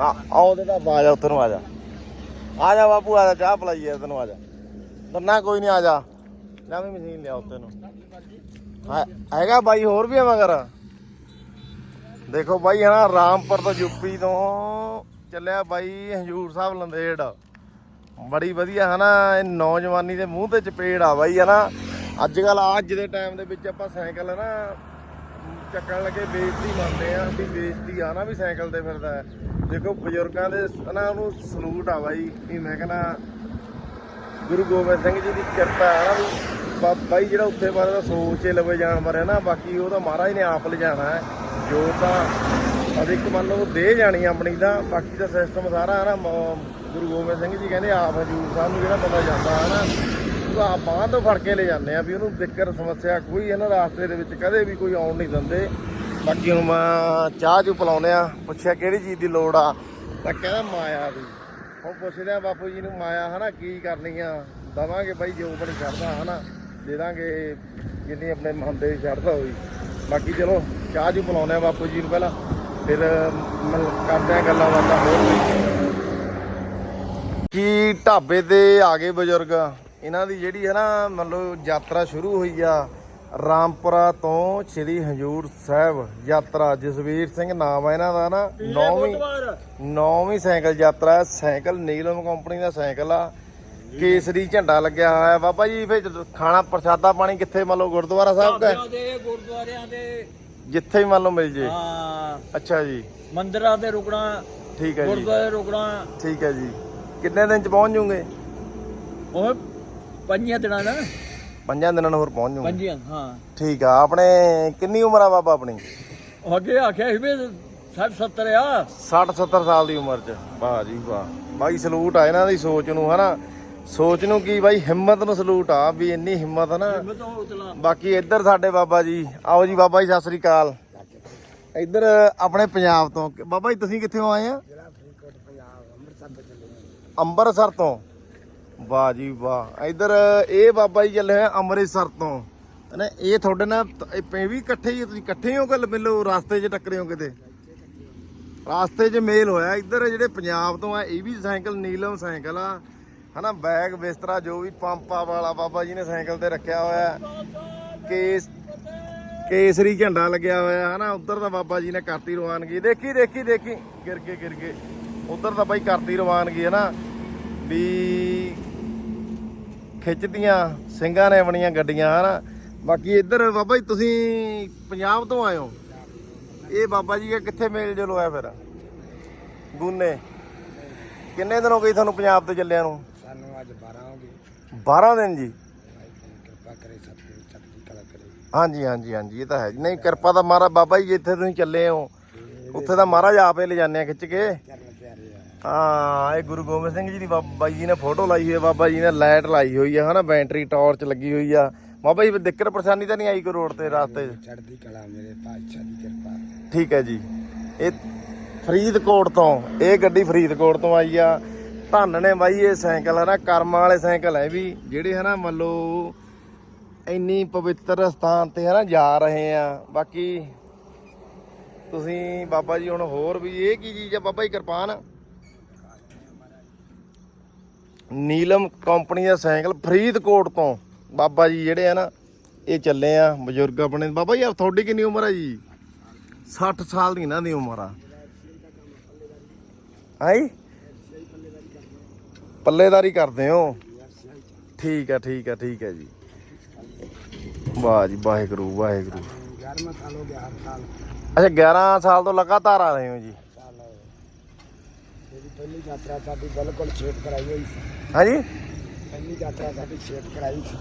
ਆ ਆ ਉਹਦੇ ਢਾਬਾ ਆ ਜਾ ਉੱਥੇ ਨੂੰ ਆ ਜਾ। ਆ ਜਾ ਬਾਪੂ ਆ ਜਾ ਚਾਹ ਪਲਾਈਏ ਤੈਨੂੰ ਆ ਜਾ। ਦੰਨਾ ਕੋਈ ਨਹੀਂ ਆ ਜਾ। ਨਵੀਂ ਮਸ਼ੀਨ ਲਿਆ ਉੱਤੇ ਨੂੰ। ਹੈਗਾ ਬਾਈ ਹੋਰ ਵੀ ਆ ਮਗਰ? ਦੇਖੋ ਬਾਈ ਹਨਾ ਰਾਮਪੁਰ ਤੋਂ ਯੂਪੀ ਤੋਂ ਚੱਲਿਆ ਬਾਈ ਹਜੂਰ ਸਾਹਿਬ ਲੰਦੇੜ। ਬੜੀ ਵਧੀਆ ਹਨਾ ਇਹ ਨੌਜਵਾਨੀ ਦੇ ਮੂੰਹ ਤੇ ਚਪੇੜ ਆ ਬਾਈ ਹਨਾ। ਅੱਜ ਕੱਲ ਅੱਜ ਦੇ ਟਾਈਮ ਦੇ ਵਿੱਚ ਆਪਾਂ ਸਾਈਕਲ ਨਾ ਚੱਕਣ ਲੱਗੇ ਬੇਇੱਜ਼ਤੀ ਮੰਨਦੇ ਆ ਵੀ ਬੇਇੱਜ਼ਤੀ ਆ ਨਾ ਵੀ ਸਾਈਕਲ ਤੇ ਫਿਰਦਾ ਦੇਖੋ ਬਜ਼ੁਰਗਾਂ ਦੇ ਨਾ ਉਹਨੂੰ ਸਲੂਟ ਆ ਬਾਈ, ਵੀ ਮੈਂ ਕਹਿੰਦਾ ਗੁਰੂ ਗੋਬਿੰਦ ਸਿੰਘ ਜੀ ਦੀ ਕਿਰਪਾ ਹੈ ਨਾ ਵੀ ਬਾਈ ਜਿਹੜਾ ਉੱਥੇ ਬਾਰੇ ਦਾ ਸੋਚ ਲਵੇ ਜਾਣ ਬਾਰੇ ਨਾ, ਬਾਕੀ ਉਹ ਤਾਂ ਮਹਾਰਾਜ ਨੇ ਆਪ ਲਿਜਾਣਾ ਹੈ। ਜੋ ਤਾਂ ਅਧਿਕ ਮੰਨ ਲਓ ਦੇ ਜਾਣੀ ਆਪਣੀ ਤਾਂ, ਬਾਕੀ ਦਾ ਸਿਸਟਮ ਸਾਰਾ ਹੈ ਨਾ ਗੁਰੂ ਗੋਬਿੰਦ ਸਿੰਘ ਜੀ ਕਹਿੰਦੇ ਆਪ ਹਜੂਰ ਸਾਹਿਬ ਨੂੰ ਜਿਹੜਾ ਬੰਦਾ ਜਾਂਦਾ ਹੈ ਨਾ। ਉਹ ਆਪ ਬਾਂਹ ਤੋਂ ਫੜ ਕੇ ਲੈ ਜਾਂਦੇ ਆ ਵੀ ਉਹਨੂੰ ਦਿੱਕਤ, ਸਮੱਸਿਆ ਕੋਈ ਇਹਨਾਂ ਰਾਸਤੇ ਦੇ ਵਿੱਚ ਕਦੇ ਵੀ ਕੋਈ ਆਉਣ ਨਹੀਂ ਦਿੰਦੇ। ਬਾਕੀ ਹੁਣ ਮੈਂ ਚਾਹ ਚੂ ਪਿਲਾਉਂਦੇ ਆ, ਪੁੱਛਿਆ ਕਿਹੜੀ ਚੀਜ਼ ਦੀ ਲੋੜ ਆ? ਤਾਂ ਕਹਿੰਦਾ ਮਾਇਆ ਦੀ। ਹੁਣ ਪੁੱਛਦੇ ਆ ਬਾਪੂ ਜੀ ਨੂੰ, ਮਾਇਆ ਹਨਾ, ਕੀ ਕਰਨੀ ਆ? ਦਵਾਂਗੇ ਬਾਈ, ਜੋ ਬਣੀ ਕਰਦਾ ਹਨਾ, ਦੇ ਦਾਂਗੇ। ਜਿੰਨੀ ਆਪਣੇ ਮਨ ਦੇ ਸ਼ਰਧਾ ਹੋਈ। ਬਾਕੀ ਚਲੋ, ਚਾਹ ਚੂ ਪਿਲਾਉਂਦੇ ਆ ਬਾਪੂ ਜੀ ਨੂੰ ਪਹਿਲਾਂ। ਫਿਰ ਕਰਦੇ ਆ ਗੱਲਾਂ ਬਾਤਾਂ ਹੋਰ ਵੀ। ਕੀ ਢਾਬੇ ਤੇ ਆ ਗਏ ਬਜ਼ੁਰਗ? ਇਹਨਾਂ ਦੀ ਜਿਹੜੀ ਹੈ ਨਾ ਮੰਨ ਲਓ ਯਾਤਰਾ ਸ਼ੁਰੂ ਹੋਈ ਆ ਰਾਮਪੁਰਾ ਤੋਂ ਸ੍ਰੀ ਹਜੂਰ ਸਾਹਿਬ ਯਾਤਰਾ ਜਸਵੀਰ ਸਿੰਘ ਨਾਮ ਆ ਇਹਨਾਂ ਦਾ ਨਾ। ਨੌਵੀਂ ਨੌਵੀਂ ਸਾਈਕਲ ਯਾਤਰਾ ਹੈ। ਸਾਈਕਲ ਨੀਲਮ ਕੰਪਨੀ ਦਾ ਸਾਈਕਲ ਆ। ਕੇਸਰੀ ਝੰਡਾ ਲੱਗਿਆ ਹੋਇਆ ਹੈ। ਬਾਬਾ ਜੀ ਫਿਰ ਖਾਣਾ ਪ੍ਰਸ਼ਾਦਾ ਪਾਣੀ ਕਿੱਥੇ ਮੰਨ ਲਓ ਗੁਰਦੁਆਰਾ ਸਾਹਿਬ ਦਾ
ਦੇ ਗੁਰਦੁਆਰਿਆਂ ਦੇ।
ਜਿੱਥੇ ਵੀ ਮੰਨ ਲਓ ਮਿਲ ਜੇ।
ਹਾਂ।
ਅੱਛਾ ਜੀ।
ਮੰਦਿਰਾਂ ਤੇ ਰੁਕਣਾ
ਠੀਕ ਹੈ ਜੀ।
ਗੁਰਦੁਆਰੇ ਰੁਕਣਾ।
ਠੀਕ ਹੈ ਜੀ। ਕਿੰਨੇ ਦਿਨ ਚ ਪਹੁੰਚ ਜੂਗੇ?
ਉਹ ਪੰਜੀਆਂ ਦਿਨਾਂ ਦਾ
ਪੰਜਾਂ ਦਿਨਾਂ ਨੂੰ ਹੋਰ ਪਹੁੰਚ ਜੂਗੇ
ਪੰਜੀਆਂ ਹਾਂ।
ਠੀਕ ਆ ਆਪਣੇ ਕਿੰਨੀ ਉਮਰ ਆ ਬਾਬਾ ਆਪਣੀ?
ਉਹ ਅੱਗੇ ਆਖਿਆ ਸੀ ਵੀ 60 70 ਆ।
60 70 ਸਾਲ ਦੀ ਉਮਰ ਚ। ਵਾਹ ਜੀ ਵਾਹ। ਬਾਈ ਸਲੂਟ ਆ ਇਹਨਾਂ ਦੀ ਸੋਚ ਨੂੰ ਹਨਾ? ਸੋਚ ਨੂੰ ਕੀ ਬਾਈ ਹਿੰਮਤ ਨੂੰ ਸਲੂਟ ਆ ਵੀ ਇੰਨੀ ਹਿੰਮਤ ਨਾ
ਮੈਂ ਤਾਂ ਉਤਲਾ।
ਬਾਕੀ ਇੱਧਰ ਸਾਡੇ ਬਾਬਾ ਜੀ ਆਓ ਜੀ ਬਾਬਾ ਜੀ ਸਤਿ ਸ੍ਰੀ ਅਕਾਲ। ਇੱਧਰ ਆਪਣੇ ਪੰਜਾਬ ਤੋਂ ਬਾਬਾ ਜੀ ਤੁਸੀਂ ਕਿੱਥੋਂ ਆਏ ਆ। ਅੰਮ੍ਰਿਤਸਰ ਤੋਂ? ਵਾਹ ਜੀ ਵਾਹ। ਇੱਧਰ ਇਹ ਬਾਬਾ ਜੀ ਚੱਲੇ ਹੋਏ ਅੰਮ੍ਰਿਤਸਰ ਤੋਂ। ਨਾ ਇਹ ਤੁਹਾਡੇ ਨਾਲ ਇਹ ਵੀ ਇਕੱਠੇ ਹੀ ਤੁਸੀਂ ਇਕੱਠੇ ਹੋ ਗੱਲ ਮਿਲੋ ਰਾਸਤੇ 'ਚ ਟੱਕਰੇ ਹੋ ਕਿਤੇ? ਰਾਸਤੇ 'ਚ ਮੇਲ ਹੋਇਆ। ਇੱਧਰ ਜਿਹੜੇ ਪੰਜਾਬ ਤੋਂ ਆ, ਇਹ ਵੀ ਸਾਈਕਲ, ਨੀਲਮ ਸਾਈਕਲ ਆ। ਹਨਾ, ਬੈਗ, ਬਿਸਤਰਾ, ਜੋ ਵੀ ਪੰਪਾ ਵਾਲਾ ਬਾਬਾ ਜੀ ਨੇ ਸਾਈਕਲ ਤੇ ਰੱਖਿਆ ਹੋਇਆ। ਕੇਸ ਕੇਸਰੀ ਝੰਡਾ ਲੱਗਿਆ ਹੋਇਆ। ਹਨਾ, ਉੱਧਰ ਦਾ ਬਾਬਾ ਜੀ ਨੇ ਕਰਤੀ ਰਵਾਨਗੀ। ਦੇਖੀ ਦੇਖੀ ਦੇਖੀ। ਗਿਰ ਕੇ ਗਿਰ ਕੇ ਉੱਧਰ ਦਾ ਬਾਈ ਕਰਤੀ ਰਵਾਨਗੀ ਹੈ ਨਾ ਵੀ ਖਿੱਚਦੀਆਂ ਸਿੰਘਾਂ ਨੇ ਬਣੀਆਂ ਗੱਡੀਆਂ ਹਨਾ? ਬਾਕੀ ਇੱਧਰ ਬਾਬਾ ਜੀ ਤੁਸੀਂ ਪੰਜਾਬ ਤੋਂ ਆਏ ਹੋ। ਇਹ ਬਾਬਾ ਜੀ ਦਾ ਕਿੱਥੇ ਮੇਲ ਜਲੋ ਆ ਫਿਰ? ਗੁੰਨੇ ਕਿੰਨੇ ਦਿਨ ਹੋ ਗਏ ਤੁਹਾਨੂੰ ਪੰਜਾਬ ਤੇ ਚੱਲਿਆਂ ਨੂੰ?
ਸਾਨੂੰ ਅੱਜ 12 ਹੋ ਗਏ।
12 ਦਿਨ ਜੀ?
ਕਿਰਪਾ ਕਰੇ ਸਤਿਗੁਰੂ ਚੜ੍ਹਦੀ ਕਲਾ ਕਰੇ।
ਹਾਂਜੀ ਹਾਂਜੀ ਹਾਂਜੀ ਇਹ ਤਾਂ ਹੈ ਜੀ। ਨਹੀਂ ਕਿਰਪਾ ਦਾ ਮਹਾਰਾਜ ਬਾਬਾ ਜੀ ਜਿੱਥੇ ਤੁਸੀਂ ਚੱਲੇ ਹੋ ਉੱਥੇ ਤਾਂ ਮਹਾਰਾਜ ਆਪੇ ਲੈ ਜਾਂਦੇ ਆ ਖਿੱਚ ਕੇ। ਹਾਂ ਇਹ ਗੁਰੂ ਗੋਬਿੰਦ ਸਿੰਘ ਜੀ ਦੀ ਬਾਬਾ ਜੀ ਨੇ ਫੋਟੋ ਲਾਈ ਹੋਈ ਹੈ ਬਾਬਾ ਜੀ ਨੇ ਲਾਈਟ ਲਾਈ ਹੋਈ ਹੈ ਹਨਾ ਬੈਟਰੀ ਟਾਰਚ ਲੱਗੀ ਹੋਈ ਆ। ਬਾਬਾ ਜੀ ਦਿੱਕਤ ਪਰੇਸ਼ਾਨੀ ਤਾਂ ਨਹੀਂ ਆਈ ਕੋਈ ਰੋਡ ਤੇ ਰਾਸਤੇ 'ਚ?
ਚੜ੍ਹਦੀ ਕਲਾ ਮੇਰੇ ਪਾਤਸ਼ਾਹ ਦੀ ਕਿਰਪਾ।
ਠੀਕ ਹੈ ਜੀ। ਇਹ ਫਰੀਦਕੋਟ ਤੋਂ ਇਹ ਗੱਡੀ ਫਰੀਦਕੋਟ ਤੋਂ ਆਈ ਆ। ਧੰਨ ਨੇ ਬਾਈ ਇਹ ਸਾਈਕਲ ਹੈ ਨਾ ਕਰਮਾਂ ਵਾਲੇ ਸਾਈਕਲ ਹੈ ਵੀ ਜਿਹੜੇ ਹਨਾ ਮੰਨ ਲਓ ਇੰਨੀ ਪਵਿੱਤਰ ਸਥਾਨ ਤੇ ਹਨਾ ਜਾ ਰਹੇ ਆ। ਬਾਕੀ ਤੁਸੀਂ ਬਾਬਾ ਜੀ ਹੁਣ ਹੋਰ ਵੀ ਇਹ ਕੀ ਚੀਜ਼ ਆ? ਬਾਬਾ ਜੀ ਕਿਰਪਾਨ। ਨੀਲਮ ਕੰਪਨੀ ਦਾ ਸਾਈਕਲ ਫਰੀਦਕੋਟ ਤੋਂ। ਬਾਬਾ ਜੀ ਜਿਹੜੇ ਆ ਨਾ ਇਹ ਚੱਲੇ ਆ ਬਜ਼ੁਰਗ ਆਪਣੇ। ਬਾਬਾ ਜੀ ਤੁਹਾਡੀ ਕਿੰਨੀ ਉਮਰ ਆ ਜੀ? 60 ਸਾਲ ਦੀ ਇਹਨਾਂ ਦੀ ਉਮਰ ਆ। ਆਈ ਪੱਲੇਦਾਰੀ ਕਰਦੇ ਹੋ? ਠੀਕ ਆ ਠੀਕ ਆ ਠੀਕ ਆ ਜੀ। ਵਾਹ ਜੀ ਵਾਹਿਗੁਰੂ ਵਾਹਿਗੁਰੂ।
11ਵਾਂ ਸਾਲ ਹੋ ਗਿਆ ਹਰ ਸਾਲ।
ਅੱਛਾ 11 ਸਾਲ ਤੋਂ ਲਗਾਤਾਰ ਆ ਰਹੇ ਹੋ ਜੀ।
ਪਹਿਲੀ ਯਾਤਰਾ ਸਾਡੀ ਬਿਲਕੁਲ ਛੇਪ ਕਰਾਈ ਹੋਈ ਸੀ।
ਹਾਂਜੀ?
ਪਹਿਲੀ ਯਾਤਰਾ ਸਾਡੀ ਛੇਪ ਕਰਾਈ ਸੀ।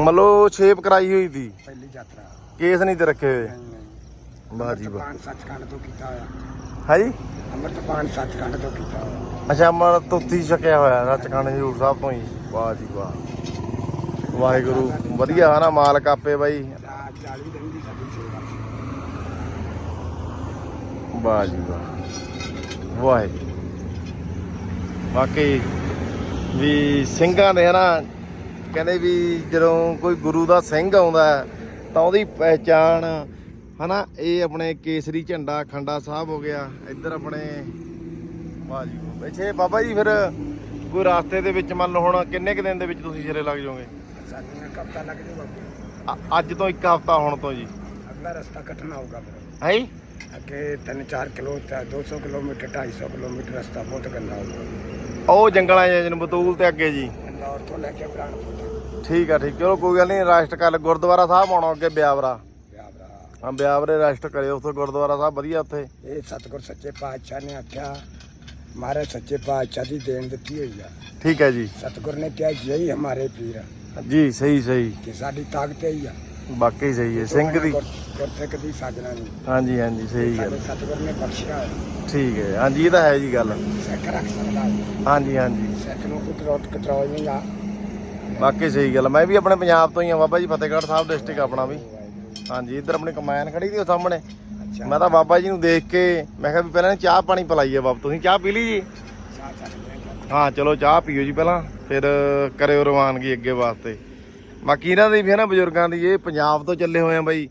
ਮਤਲਬ ਸ਼ੇਪ ਕਰਾਈ ਹੋਈ ਸੀ?
ਪਹਿਲੀ ਯਾਤਰਾ।
ਕੇਸ ਨਹੀਂ ਤੇ ਰੱਖੇ ਹੋਏ?
ਨਹੀਂ, ਨਹੀਂ।
ਵਾਹ ਜੀ ਵਾਹ।
ਪਾਨ ਸੱਚਖੰਡ ਤੋਂ ਕੀਤਾ ਹੋਇਆ।
ਹਾਂਜੀ?
ਅੰਮ੍ਰਿਤਪਾਨ ਸੱਚਖੰਡ ਤੋਂ ਕੀਤਾ ਹੋਇਆ।
ਅੱਛਾ ਅਮਰ ਤੁੱਤੀ ਛਕਿਆ ਹੋਇਆ ਸੱਚਖੰਡ ਹਜ਼ੂਰ ਸਾਹਿਬ ਤੋਂ ਹੀ। ਵਾਹ ਜੀ ਵਾਹ। ਵਾਹਿਗੁਰੂ। ਵਧੀਆ ਹੈ ਨਾ ਮਾਲਕ ਆਪੇ ਬਾਈ।
ਚਾਰ 40 ਦਿਨ ਦੀ ਸਾਡੀ ਸੇਵਾ ਸੀ।
ਵਾਹ ਜੀ ਵਾਹ। ਵਾਹਿਗੁਰੂ ਬਾਕੀ ਵੀ ਸਿੰਘਾਂ ਦੇ ਨਾ ਕਹਿੰਦੇ ਵੀ ਜਦੋਂ ਕੋਈ ਗੁਰੂ ਦਾ ਸਿੰਘ ਆਉਂਦਾ ਤਾਂ ਉਹਦੀ ਪਹਿਚਾਣ ਹਨਾ ਇਹ ਆਪਣੇ ਕੇਸਰੀ ਝੰਡਾ ਖੰਡਾ ਸਾਹਿਬ ਹੋ ਗਿਆ ਇੱਧਰ ਆਪਣੇ ਵਾਹ ਜੀ ਵਾਹ। ਵੈਸੇ ਬਾਬਾ ਜੀ ਫਿਰ ਕੋਈ ਰਾਸਤੇ ਦੇ ਵਿੱਚ ਮੰਨ ਲਓ ਹੁਣ ਕਿੰਨੇ ਕੁ ਦਿਨ ਦੇ ਵਿੱਚ ਤੁਸੀਂ ਸਿਰੇ ਲੱਗ ਜਾਓਗੇ?
ਸਾਡੀਆਂ ਕਪਤਾ ਲੱਗ ਜੂਗਾ
ਅ- ਅੱਜ ਤੋਂ ਇੱਕ ਹਫ਼ਤਾ ਹੁਣ ਤੋਂ ਜੀ।
ਅਗਲਾ ਰਸਤਾ ਕੱਟਣਾ ਹੋਊਗਾ ਫਿਰ।
ਹੈ?
ਅੱਗੇ 3-4 ਕਿਲੋ ਤੇ 200 ਕਿਲੋਮੀਟਰ 250 ਕਿਲੋਮੀਟਰ ਰਸਤਾ ਬਹੁਤ ਗੰਦਾ ਹੋਊਗਾ
ਉਹ ਜੰਗਲਾਂ ਜਾਂ ਬਤੂਲ ਤੇ ਅੱਗੇ ਜੀ।
ਇੰਦੌਰ ਤੋਂ ਲੈ ਕੇ ਬਰਾਨਪੁਰ ਤੱਕ
ਠੀਕ ਆ ਠੀਕ। ਚਲੋ ਕੋਈ ਗੱਲ ਨਹੀਂ ਰੈਸਟ ਕਰ ਗੁਰਦੁਆਰਾ ਸਾਹਿਬ ਆਉਣਾ ਅੱਗੇ ਬਿਆਵਰਾ। ਹਾਂ ਬਿਆਵਰੇ ਰੈਸਟ ਕਰਿਓ ਉੱਥੇ ਗੁਰਦੁਆਰਾ ਸਾਹਿਬ ਵਧੀਆ ਉੱਥੇ।
ਇਹ ਸਤਿਗੁਰ ਸੱਚੇ ਪਾਤਸ਼ਾਹ ਨੇ ਆਖਿਆ ਮਾਰੇ ਸੱਚੇ ਪਾਤਸ਼ਾਹ ਦੀ ਦੇਣ ਦਿੱਤੀ ਹੋਈ ਆ।
ਠੀਕ ਹੈ ਜੀ।
ਸਤਿਗੁਰ ਨੇ ਕਿਹਾ ਯਹੀ ਹਮਾਰੇ ਪੀਰ।
ਜੀ ਸਹੀ ਸਹੀ।
ਕਿ ਸਾਡੀ ਤਾਕਤ ਹੀ ਆ।
ਵਾਕਈ ਸਹੀ ਹੈ ਸਿੰਘ ਦੀ
ਗੁਰਸਿੱਖ ਦੀ ਸਾਜਣਾ ਨਹੀਂ
ਹਾਂਜੀ ਹਾਂਜੀ ਸਹੀ ਗੱਲ
ਸਤਿਗੁਰ ਨੇ ਬਖਸ਼ਿਆ
ਠੀਕ ਹੈ ਹਾਂਜੀ ਇਹ ਤਾਂ ਹੈ ਜੀ ਗੱਲ।
ਸਿੱਖ ਰੱਖ ਸਕਦਾ
ਹਾਂਜੀ ਹਾਂਜੀ।
ਸਿੱਖ ਨੂੰ ਕੋਈ ਕਰੋਟ ਕਟਰੋਲ ਨਹੀਂ ਗਾ
ਵਾਕਈ ਸਹੀ ਗੱਲ ਮੈਂ ਵੀ ਆਪਣੇ ਪੰਜਾਬ ਤੋਂ ਹੀ ਆ ਬਾਬਾ ਜੀ ਫਤਿਹਗੜ੍ਹ ਸਾਹਿਬ ਡਿਸਟ੍ਰਿਕਟ ਆਪਣਾ ਵੀ। ਹਾਂਜੀ ਇੱਧਰ ਆਪਣੀ ਕਮਾਇਨ ਖੜੀ ਦੀ ਉਹ ਸਾਹਮਣੇ।
ਅੱਛਾ।
ਮੈਂ ਤਾਂ ਬਾਬਾ ਜੀ ਨੂੰ ਦੇਖ ਕੇ ਮੈਂ ਕਿਹਾ ਵੀ ਪਹਿਲਾਂ ਚਾਹ ਪਾਣੀ ਪਿਲਾਈਏ ਬਾਬ ਤੁਸੀਂ ਚਾਹ ਪੀ ਲਈ ਜੀ?
ਚਾਹ ਚੱਲ ਰਿਹਾ
ਹਾਂ ਚਲੋ ਚਾਹ ਪੀਓ ਜੀ ਪਹਿਲਾਂ ਫਿਰ ਕਰਿਓ ਰਵਾਨਗੀ ਅੱਗੇ ਵਾਸਤੇ। ਬਾਕੀ ਇਹਨਾਂ ਦੀ ਵੀ ਹੈ ਨਾ ਬਜ਼ੁਰਗਾਂ ਦੀ, ਇਹ ਪੰਜਾਬ ਤੋਂ ਚੱਲੇ ਹੋਏ ਆ ਬਾਈ।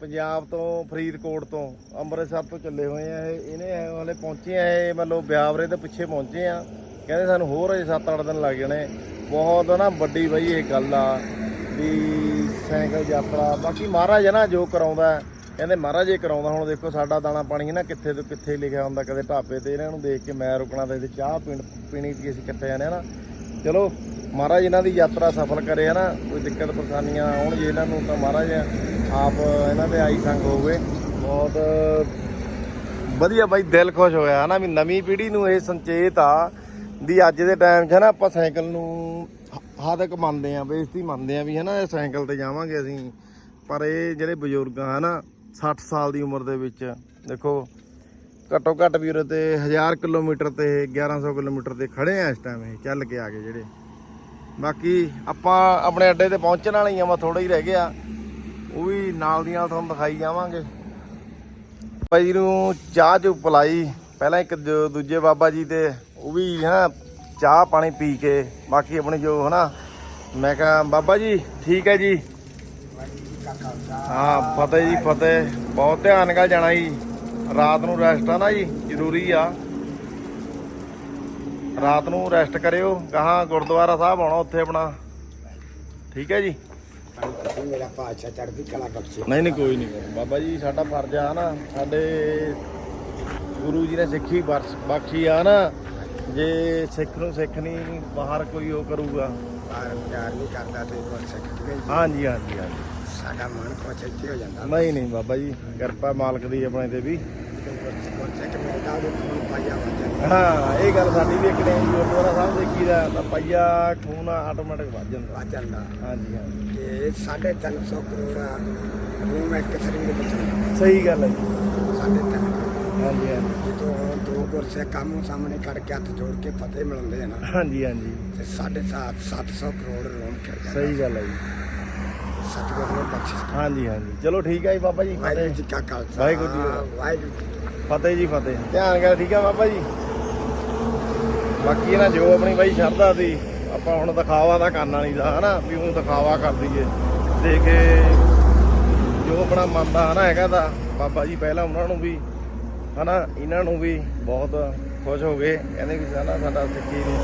ਪੰਜਾਬ ਤੋਂ, ਫਰੀਦਕੋਟ ਤੋਂ, ਅੰਮ੍ਰਿਤਸਰ ਤੋਂ ਚੱਲੇ ਹੋਏ ਆ ਇਹ। ਇਹਨੇ ਹਲੇ ਪਹੁੰਚੇ ਆ, ਇਹ ਮਤਲਬ ਬਿਆਵਰੇ ਦੇ ਪਿੱਛੇ ਪਹੁੰਚੇ ਆ। ਕਹਿੰਦੇ ਸਾਨੂੰ ਹੋਰ ਅਜੇ 7-8 ਦਿਨ ਲੱਗ ਜਾਣੇ। ਬਹੁਤ ਨਾ ਵੱਡੀ ਬਈ ਇਹ ਗੱਲ ਆ ਵੀ ਸਾਈਕਲ ਯਾਤਰਾ। ਬਾਕੀ ਮਹਾਰਾਜ ਹੈ ਨਾ ਜੋ ਕਰਾਉਂਦਾ ਕਹਿੰਦੇ ਮਹਾਰਾਜ ਇਹ ਕਰਾਉਂਦਾ, ਹੁਣ ਦੇਖੋ ਸਾਡਾ ਦਾਣਾ ਪਾਣੀ ਹੈ ਨਾ ਕਿੱਥੇ ਤੋਂ ਕਿੱਥੇ ਲਿਖਿਆ ਹੁੰਦਾ, ਕਦੇ ਢਾਬੇ ਤੇ ਇਹਨਾਂ ਨੂੰ ਦੇਖ ਕੇ ਮੈਂ ਰੁਕਣਾ ਤੇ ਇੱਥੇ ਚਾਹ ਪੀਣ ਪੀਣੀ ਸੀ ਅਸੀਂ ਕਿੱਥੇ ਇਕੱਠੇ ਆਨੇ ਨਾ। ਚਲੋ ਮਹਾਰਾਜ ਇਹਨਾਂ ਦੀ ਯਾਤਰਾ ਸਫਲ ਕਰੇ ਹੈ ਨਾ ਕੋਈ ਦਿੱਕਤ ਪਰੇਸ਼ਾਨੀਆਂ ਆਉਣ ਜੇ ਇਹਨਾਂ ਨੂੰ ਤਾਂ ਮਹਾਰਾਜ ਆਪ ਇਹਨਾਂ ਦੇ ਆਈ ਸੰਗ ਹੋਵੇ। ਬਹੁਤ ਵਧੀਆ ਬਾਈ, ਦਿਲ ਖੁਸ਼ ਹੋਇਆ ਨਾ ਵੀ ਨਵੀਂ ਪੀੜ੍ਹੀ ਨੂੰ ਇਹ ਸੰਚੇਤ ਆ ਵੀ ਅੱਜ ਦੇ ਟਾਈਮ 'ਚ ਨਾ ਆਪਾਂ ਸਾਈਕਲ ਨੂੰ ਹ- ਮੰਨਦੇ ਆ, ਬੇਇੱਜ਼ਤੀ ਮੰਨਦੇ ਆ ਵੀ, ਹਨਾ? ਇਹ ਸਾਈਕਲ ਤੇ ਜਾਵਾਂਗੇ ਅਸੀਂ। ਪਰ ਇਹ ਜਿਹੜੇ ਬਜ਼ੁਰਗ ਆ ਹਨਾ? 60 ਸਾਲ ਦੀ ਉਮਰ ਦੇ ਵਿੱਚ, ਦੇਖੋ, ਘੱਟੋ ਘੱਟ ਵੀ ਉਰੇ ਤੇ 1000 ਕਿਲੋਮੀਟਰ ਤੇ 1100 ਕਿਲੋਮੀਟਰ ਤੇ ਖੜੇ ਆ ਇਸ ਟਾਈਮ ਇਹ, ਚੱਲ ਕੇ ਆ ਗਏ ਜਿਹੜੇ। ਬਾਕੀ ਆਪਾਂ ਆਪਣੇ ਅੱਡੇ ਤੇ ਪਹੁੰਚਣ ਵਾਲੇ ਹੀ ਆ ਵਾ ਥੋੜਾ ਹੀ ਰਹਿ ਗਿਆ। ਉਹ ਵੀ ਨਾਲ ਦੀ ਨਾਲ ਤੁਹਾਨੂੰ ਦਿਖਾਈ ਜਾਵਾਂਗੇ। ਬਾਬਾ ਜੀ ਨੂੰ ਚਾਹ ਚੁ ਪਲਾਈ। ਪਹਿਲਾਂ ਇੱਕ ਜੋ ਦੂਜੇ ਬਾਬਾ ਜੀ ਤੇ ਉਹ ਵੀ ਹਨਾ, ਚਾਹ ਪਾਣੀ ਪੀ ਕੇ, ਬਾਕੀ ਆਪਣੇ ਜੋ ਹਨਾ, ਮੈਂ ਕਿਹਾ, ਬਾਬਾ ਜੀ, ਠੀਕ ਹੈ ਜੀ? ਹਾਂ, ਫਤਿਹ ਜੀ, ਫਤਿਹ। ਬਹੁਤ ਧਿਆਨ ਨਾਲ ਜਾਣਾ ਜੀ। ਰਾਤ ਨੂੰ ਰੈਸਟ ਆ ਨਾ ਜੀ, ਜ਼ਰੂਰੀ ਆ। ਰਾਤ ਨੂੰ ਰੈਸਟ ਕਰਿਓ। ਕਹਾਂ ਗੁਰਦੁਆਰਾ ਸਾਹਿਬ ਆਉਣਾ ਉੱਥੇ ਆਪਣਾ। ਠੀਕ ਹੈ ਜੀ?
ਤੁਸੀਂ ਮੇਰਾ ਪਾਛਾ ਚੜ੍ਹਦੀ ਕਲਾ ਬਖਸ਼ੇ
ਨਹੀਂ ਨਹੀਂ ਕੋਈ ਨਹੀਂ। ਬਾਬਾ ਜੀ ਸਾਡਾ ਫਰਜ਼ ਆ ਨਾ ਸਾਡੇ ਗੁਰੂ ਜੀ ਨੇ ਸਿੱਖੀ ਬਖਸ਼ੀ ਆ ਨਾ। ਜੇ ਸਿੱਖ ਨੂੰ ਸਿੱਖ ਨਹੀਂ ਬਾਹਰ ਕੋਈ ਉਹ ਕਰੂਗਾ।
ਪਿਆਰ ਨਹੀਂ ਕਰਦਾ ਤੇ ਗੁਰਸਿੱਖ ਕਿਵੇਂ ਜੀ
ਹਾਂਜੀ ਹਾਂਜੀ ਹਾਂਜੀ।
ਸਾਡਾ ਮਨ ਇੱਥੇ ਹੋ ਜਾਂਦਾ।
ਨਹੀਂ ਨਹੀਂ ਬਾਬਾ ਜੀ ਕਿਰਪਾ ਮਾਲਕ ਦੀ ਆਪਣੇ ਤੇ ਵੀ। ਹਾਂ ਇਹ ਗੱਲ ਸਾਡੀ ਵੀ ਇੱਕ ਟਾਈਮ ਗੁਰਦੁਆਰਾ ਸਾਹਿਬ ਦੇਖੀਦਾ ਤਾਂ ਪਈਆ ਖੂਨ ਆਟੋਮੈਟਿਕ ਵੱਜ ਜਾਂਦਾ।
ਵੱਜ ਜਾਂਦਾ।
ਹਾਂਜੀ ਹਾਂਜੀ।
ਤੇ 350 ਕਰੋੜ ਰੂਮ ਇੱਕ ਸਰੀਰ ਵਿੱਚ ਹੁੰਦਾ।
ਸਹੀ ਗੱਲ ਹੈ ਜੀ।
ਸਾਢੇ ਤਿੰਨ
ਹਾਂਜੀ ਹਾਂਜੀ।
ਜਦੋਂ ਦੋ ਗੁਰਸਿੱਖ ਆਮੋ ਸਾਹਮਣੇ ਖੜ ਕੇ ਹੱਥ ਜੋੜ ਕੇ ਫਤਿਹ ਮਿਲਾਉਂਦੇ ਆ ਨਾ
ਹਾਂਜੀ ਹਾਂਜੀ।
ਤੇ ਸਾਢੇ ਸੱਤ 700 ਕਰੋੜ ਰੂਮ ਖਿੜ ਜਾਂਦਾ।
ਸਹੀ ਗੱਲ ਹੈ ਜੀ।
ਸਤਿਗੁਰ ਨੇ ਬਖਸ਼ਿਸ਼
ਹਾਂਜੀ ਹਾਂਜੀ। ਚਲੋ ਠੀਕ ਹੈ ਜੀ ਬਾਬਾ ਜੀ
ਵਾਹਿਗੁਰੂ ਜੀ ਕਾ ਖਾਲਸਾ।
ਵਾਹਿਗੁਰੂ ਜੀ।
ਵਾਹਿਗੁਰੂ ਫਤਿਹ।
ਜੀ, ਫਤਿਹ। ਧਿਆਨ ਕਰ, ਠੀਕ ਆ ਬਾਬਾ ਜੀ? ਬਾਕੀ ਨਾ ਜੋ ਆਪਣੀ ਬਾਈ ਸ਼ਰਧਾ ਦੀ ਆਪਾਂ ਹੁਣ ਦਿਖਾਵਾ ਤਾਂ ਕਰਨ ਵਾਲੀ ਦਾ, ਹਨਾ? ਵੀ ਉਹ ਦਿਖਾਵਾ ਕਰ ਦਈਏ। ਦੇ ਕੇ ਜੋ ਆਪਣਾ ਮਨ ਦਾ ਹਨਾ ਹੈਗਾ ਤਾਂ ਬਾਬਾ ਜੀ ਪਹਿਲਾਂ ਉਹਨਾਂ ਨੂੰ ਵੀ, ਹਨਾ, ਇਹਨਾਂ ਨੂੰ ਵੀ ਬਹੁਤ ਖੁਸ਼ ਹੋ ਗਏ। ਕਹਿੰਦੇ ਵੀ ਸਾਡਾ ਸਾਡਾ ਸਿੱਖੀ ਨੂੰ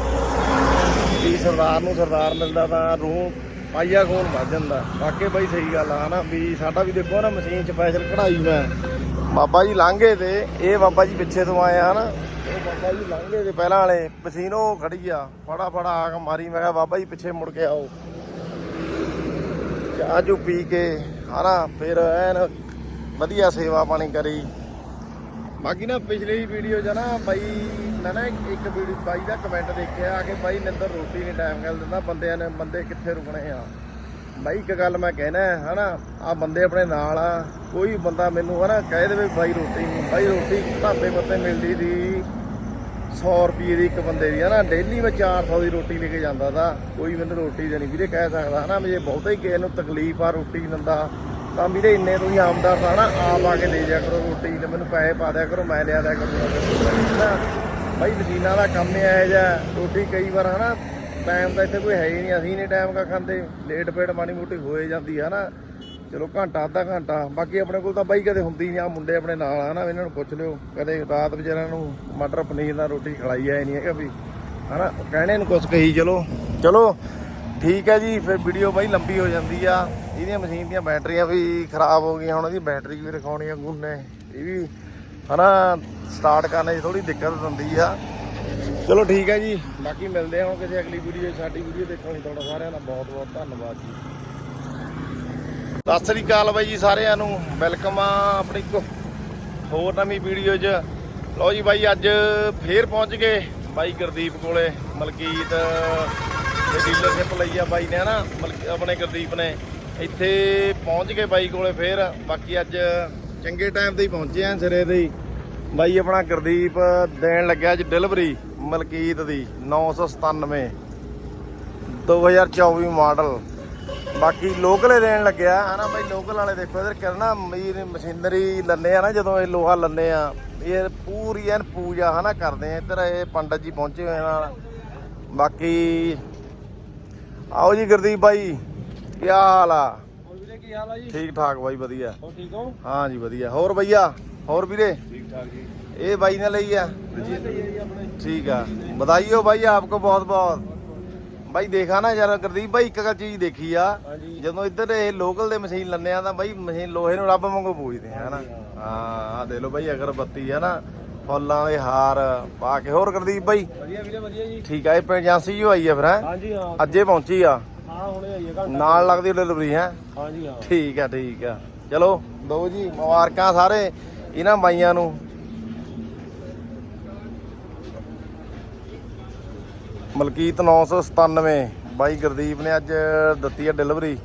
ਵੀ ਸਰਦਾਰ ਨੂੰ ਸਰਦਾਰ ਮਿਲਦਾ ਤਾਂ ਰੂਹ ਪਾਈਆ ਖੂਨ ਵੱਜ ਜਾਂਦਾ। ਵਾਕਈ ਬਾਈ ਸਹੀ ਗੱਲ ਆ, ਹਨਾ? ਵੀ ਸਾਡਾ ਵੀ ਦੇਖੋ ਨਾ, ਮਸ਼ੀਨ ਸਪੈਸ਼ਲ ਕਢਾਈ ਮੈਂ। ਬਾਬਾ ਜੀ ਲਾਂਘੇ ਤੇ, ਇਹ ਬਾਬਾ ਜੀ ਪਿੱਛੇ ਤੋਂ ਆਏ ਆ ਨਾ। ਉਹ ਬਾਬਾ ਜੀ ਲਾਂਘੇ ਤੇ ਪਹਿਲਾਂ ਵਾਲੇ ਮਸ਼ੀਨ ਉਹ ਖੜੀ ਆ ਫੜਾ ਫੜਾ ਆ ਕੇ ਮਾਰੀ, ਮੈਂ ਕਿਹਾ, ਬਾਬਾ ਜੀ ਪਿੱਛੇ ਮੁੜ ਕੇ ਆਓ। ਚਾਹ ਚੂ ਪੀ ਕੇ ਹਨਾ ਫਿਰ ਐਨ ਵਧੀਆ ਸੇਵਾ ਪਾਣੀ ਕਰੀ। ਬਾਕੀ ਨਾ ਪਿਛਲੀ ਵੀਡੀਓ 'ਚ ਨਾ ਬਾਈ, ਮੈਂ ਨਾ ਇੱਕ ਇੱਕ ਵੀਡੀਓ, ਬਾਈ ਦਾ ਕਮੈਂਟ ਦੇਖਿਆ ਕਿ ਬਾਈ ਨਿੰਦਰ ਰੋਟੀ ਨਹੀਂ ਟਾਈਮ ਗੱਲ ਦਿੰਦਾ, ਬੰਦਿਆਂ ਨੇ, ਬੰਦੇ ਕਿੱਥੇ ਰੁਕਣੇ ਆ। ਬਾਈ ਇੱਕ ਗੱਲ ਮੈਂ ਕਹਿਣਾ ਹੈ, ਹਨਾ ਆ ਬੰਦੇ ਆਪਣੇ ਨਾਲ ਆ ਕੋਈ ਬੰਦਾ ਮੈਨੂੰ ਹਨਾ ਕਹਿ ਦੇਵੇ ਬਾਈ ਰੋਟੀ ਨਹੀਂ ਬਾਈ ਰੋਟੀ ਢਾਬੇ ਮੱਤੇ ਮਿਲਦੀ ਦੀ 100 ਰੁਪਏ ਦੀ ਇੱਕ ਬੰਦੇ ਦੀ ਹਨਾ ਡੇਲੀ ਮੈਂ 400 ਦੀ ਰੋਟੀ ਲੈ ਕੇ ਜਾਂਦਾ ਤਾਂ ਕੋਈ ਮੈਨੂੰ ਰੋਟੀ ਦੇਣੀ ਵੀਰੇ ਕਹਿ ਸਕਦਾ ਹਨਾ ਵੀ ਜੇ ਬਹੁਤਾ ਹੀ ਕਿਸੇ ਨੂੰ ਤਕਲੀਫ ਆ ਰੋਟੀ ਦਿੰਦਾ ਤਾਂ ਵੀਰੇ ਇੰਨੇ ਤੁਸੀਂ ਆਮਦਾਰ ਤਾਂ ਨਾ ਆਪ ਆ ਕੇ ਦੇ ਜਾ ਕਰੋ ਰੋਟੀ ਤੇ ਮੈਨੂੰ ਪੈਸੇ ਪਾ ਦਿਆ ਕਰੋ ਮੈਂ ਲਿਆ ਦਿਆ ਕਰੂੰਗਾ ਹਨਾ ਬਾਈ ਮਸ਼ੀਨਾਂ ਦਾ ਕੰਮ ਹੈ ਇਹ ਜਿਹਾ ਰੋਟੀ ਕਈ ਵਾਰ ਹਨਾ ਟਾਈਮ ਤਾਂ ਇੱਥੇ ਕੋਈ ਹੈ ਹੀ ਨਹੀਂ, ਅਸੀਂ ਨਹੀਂ ਟਾਈਮ ਕਾ ਖਾਂਦੇ। ਲੇਟ ਪੇਟ ਮਾੜੀ ਮੋਟੀ ਹੋਏ ਜਾਂਦੀ ਹੈ ਨਾ। ਚਲੋ ਘੰਟਾ, ਅੱਧਾ ਘੰਟਾ। ਬਾਕੀ ਆਪਣੇ ਕੋਲ ਤਾਂ ਬਾਈ ਕਦੇ ਹੁੰਦੀ ਨਹੀਂ ਆ ਮੁੰਡੇ ਆਪਣੇ ਨਾਲ ਆ ਨਾ, ਇਹਨਾਂ ਨੂੰ ਪੁੱਛ ਲਿਓ। ਕਦੇ ਰਾਤ ਵਿਚਾਰਿਆਂ ਨੂੰ ਮਟਰ ਪਨੀਰ ਨਾਲ ਰੋਟੀ ਖਲਾਈ ਐ ਨਹੀਂ ਹੈਗਾ ਵੀ। ਹਨਾ, ਕਹਿਣੇ ਨੂੰ ਕੁਛ ਕਹੀ, ਚਲੋ। ਚਲੋ, ਠੀਕ ਹੈ ਜੀ, ਫਿਰ ਵੀਡੀਓ ਬਾਈ ਲੰਬੀ ਹੋ ਜਾਂਦੀ ਆ। ਇਹਦੀਆਂ ਮਸ਼ੀਨ ਦੀਆਂ ਬੈਟਰੀਆਂ ਵੀ ਖਰਾਬ ਹੋ ਗਈਆਂ, ਹੁਣ ਇਹਦੀ ਬੈਟਰੀ ਵੀ ਰਖਾਉਣੀ ਆ ਗੁੰਨੇ। ਇਹ ਵੀ, ਹਨਾ ਸਟਾਰਟ ਕਰਨ 'ਚ ਥੋੜੀ ਦਿੱਕਤ ਦਿੰਦੀ ਆ। ਚਲੋ ਠੀਕ ਹੈ ਜੀ, ਬਾਕੀ ਮਿਲਦੇ ਹਾਂ ਹੁਣ ਕਿਸੇ ਅਗਲੀ ਵੀਡੀਓ 'ਚ ਸਾਡੀ ਵੀਡੀਓ ਦੇਖਣ ਲਈ। ਤੁਹਾਡਾ ਸਾਰਿਆਂ ਦਾ ਬਹੁਤ ਬਹੁਤ ਧੰਨਵਾਦ ਜੀ। ਸਤਿ ਸ੍ਰੀ ਅਕਾਲ ਬਾਈ ਜੀ ਸਾਰਿਆਂ ਨੂੰ। ਵੈਲਕਮ ਆ ਆਪਣੀ ਹੋਰ ਨਵੀਂ ਵੀਡੀਓ 'ਚ। ਲਓ ਜੀ ਬਾਈ, ਅੱਜ ਫੇਰ ਪਹੁੰਚ ਗਏ ਬਾਈ ਗੁਰਦੀਪ ਕੋਲੇ। ਮਲਕੀਤ ਦੇ ਡੀਲਰਸ਼ਿਪ ਲਈ ਆ ਬਾਈ ਨੇ ਨਾ ਮਲਕ, ਆਪਣੇ ਗੁਰਦੀਪ ਨੇ। ਇੱਥੇ ਪਹੁੰਚ ਗਏ ਬਾਈ ਕੋਲੇ ਫੇਰ। ਬਾਕੀ ਅੱਜ ਚੰਗੇ ਟਾਈਮ ਤੇ ਹੀ ਪਹੁੰਚੇ ਆ ਸਿਰੇ ਦੇ ਹੀ। ਬਾਈ ਆਪਣਾ ਗੁਰਦੀਪ ਦੇਣ ਲੱਗਿਆ ਅੱਜ ਡਿਲੀਵਰੀ ਮਲਕੀਤ ਦੀ 997 2024 ਮਾਡਲ। ਬਾਕੀ ਲੋਕਲੇ ਦੇਣ ਲੱਗਿਆ। ਹਨਾ ਬਾਈ ਲੋਕਲ ਵਾਲੇ ਦੇਖੋ ਇਧਰ ਕਰਨਾ ਮੀਰ ਮਸ਼ੀਨਰੀ ਲੰਨੇ ਆ ਨਾ ਜਦੋਂ ਇਹ ਲੋਹਾ ਲੰਨੇ ਆ ਇਹ ਪੂਰੀ ਐਨ ਪੂਜਾ ਹਨਾ ਕਰਦੇ ਆ। ਇੱਧਰ ਇਹ ਪੰਡਤ ਜੀ ਪਹੁੰਚੇ ਹੋਏ ਨਾਲ। ਬਾਕੀ ਆਓ ਜੀ ਗੁਰਦੀਪ ਬਾਈ ਕੀ ਹਾਲ ਆ?
ਹੋਰ ਵੀਰੇ ਕੀ ਹਾਲ ਆ ਜੀ?
ਠੀਕ ਠਾਕ ਬਾਈ ਵਧੀਆ।
ਹੋ ਠੀਕ ਹੋ?
ਹਾਂ ਜੀ ਵਧੀਆ। ਹੋਰ ਭਈਆ ਹੋਰ ਵੀਰੇ?
ਠੀਕ ਠਾਕ ਜੀ
ਇਹ ਬਾਈ ਨੇ ਲਈ ਆ। ਠੀਕ ਆ। ਬਧਾਈਓ ਭਾਈ ਆਪਕੋ ਬਹੁਤ ਬਹੁਤ। ਭਾਈ ਦੇਖਾ ਨਾ ਯਾਰ ਗੁਰਦੀਪ ਭਾਈ ਇੱਕ ਗੱਲ ਚੀਜ਼ ਦੇਖੀ ਆ। ਜਦੋਂ ਇੱਧਰ ਇਹ ਲੋਕਲ ਦੇ ਮਸ਼ੀਨ ਲੰਨੇ ਆ ਤਾਂ ਭਾਈ ਮਸ਼ੀਨ ਲੋਹੇ ਨੂੰ ਰੱਬ ਵਾਂਗੂ ਪੂਜਦੇ ਆ ਹਨਾ? ਹਾਂ ਆ ਦੇ ਲੋ ਭਾਈ ਅਗਰਬੱਤੀ ਆ ਨਾ ਫੁੱਲਾਂ ਦੇ ਹਾਰ ਪਾ ਕੇ। ਹੋਰ ਗੁਰਦੀਪ ਭਾਈ
ਵਧੀਆ ਵੀਰੇ ਵਧੀਆ ਜੀ।
ਠੀਕ ਆ ਇਹ ਏਜੰਸੀ ਜੋ ਆਈ ਆ ਫਿਰ ਹੈਂ?
ਹਾਂਜੀ ਹਾਂ।
ਅੱਜੇ ਪਹੁੰਚੀ ਆ।
ਹਾਂ ਹੁਣੇ
ਨਾਲ ਲੱਗਦੀ ਡਿਲੀਵਰੀ ਹੈ?
ਹਾਂਜੀ ਹਾਂ।
ਠੀਕ ਆ ਠੀਕ ਆ। ਚਲੋ ਦੋ ਜੀ ਮੁਬਾਰਕਾਂ ਸਾਰੇ। ਇਹਨਾਂ ਮਾਈਆਂ ਨੂੰ। ਮਲਕੀਤ 997 ਬਾਈ ਗੁਰਦੀਪ ਨੇ ਅੱਜ ਦਿੱਤੀ ਹੈ ਡਿਲੀਵਰੀ।